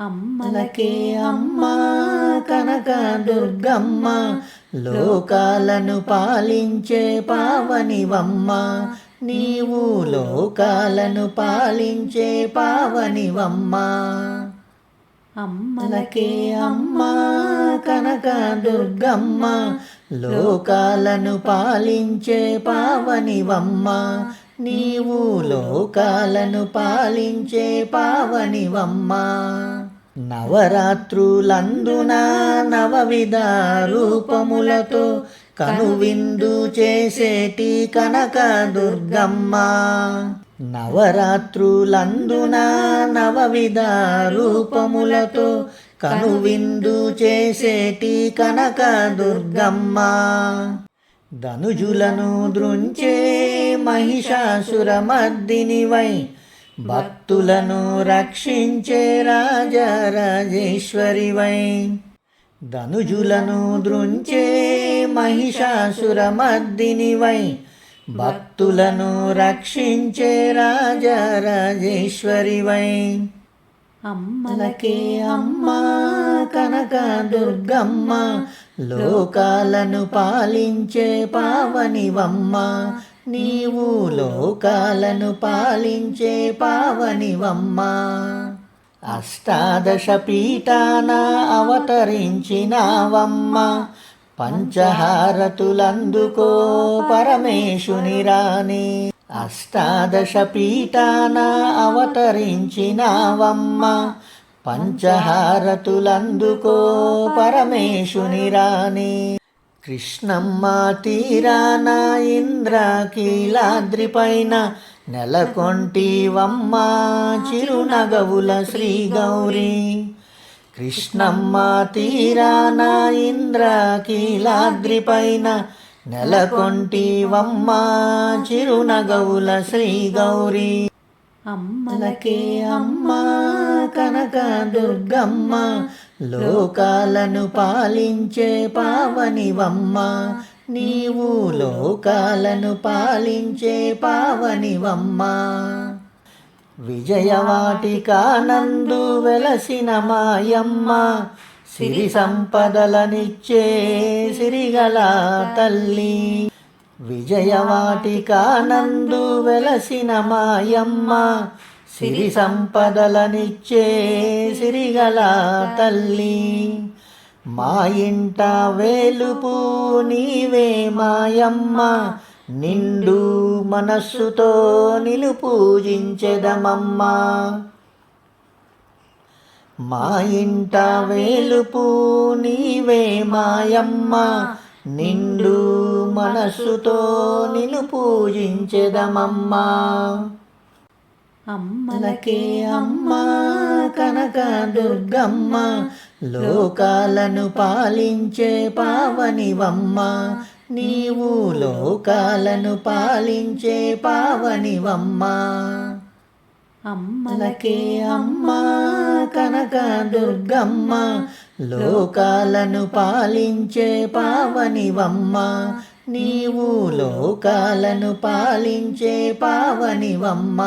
అమ్మలకే అమ్మ కనక దుర్గమ్మ లోకాలను పాలించే పావనివమ్మ నీవు లోకాలను పాలించే పావనివమ్మ. అమ్మలకే అమ్మ కనక దుర్గమ్మ లోకాలను పాలించే పావనివమ్మ నీవు లోకాలను పాలించే పావనివమ్మ. నవరాత్రులందున నవవిధ రూపములతో కనువిందు చేసేటి కనక దుర్గమ్మ. నవరాత్రులందున నవవిధ రూపములతో కనువిందు చేసేటి కనక దుర్గమ్మ. ధనుజులను దృంచే మహిషాసురమర్దినివై భక్తులను రక్షించే రాజరాజేశ్వరివై ధనుజులను దృంచే మహిషాసురమర్దినివై భక్తులను రక్షించే రాజరాజేశ్వరివై అమ్మలకే అమ్మ కనక దుర్గమ్మ లోకాలను పాలించే పావనివమ్మ నీవు లోకాలను పాలించే పావనివమ్మ. అష్టాదశ పీఠాన అవతరించినావమ్మ పంచహారతులందుకో పరమేశుని రాణి. అష్టాదశ పీఠాన అవతరించినావమ్మ పంచహారతులందుకో పరమేశుని రాణి. కృష్ణమ్మ తీరాన ఇంద్రకీలాద్రిపైన నెలకొంటివమ్మ చిరునగవుల శ్రీ గౌరీ కృష్ణమ్మ తీరాన ఇంద్రకీలాద్రిపైన నెలకొంటివమ్మ చిరునగవుల శ్రీ గౌరీ అమ్మలకే అమ్మ కనక దుర్గమ్మ లోకాలను పాలించే పావనివమ్మ. నీవు లోకాలను పాలించే పావనివమ్మ. విజయవాటికానందు వెలసిన మాయమ్మ సిరి సంపదలనిచ్చే సిరిగల తల్లి. విజయవాటికానందు వెలసిన మాయమ్మ సిరి సంపదలనిచ్చే సిరిగల తల్లి. మా ఇంట వేలుపు నీవే మాయమ్మ నిండు మనస్సుతో నిలుపూజించెదమమ్మా మా ఇంట వేలుపు నీవే మాయమ్మ నిండు మనస్సుతో నిలు పూజించెదమమ్మా. అమ్మలకే అమ్మ కనక దుర్గమ్మ లోకాలను పాలించే పావనివమ్మ. నీవు లోకాలను పాలించే పావనివమ్మ. అమ్మలకే అమ్మ కనక దుర్గమ్మ. లోకాలను పాలించే పావనివమ్మ నీవు లోకాలను పాలించే పావనివమ్మ.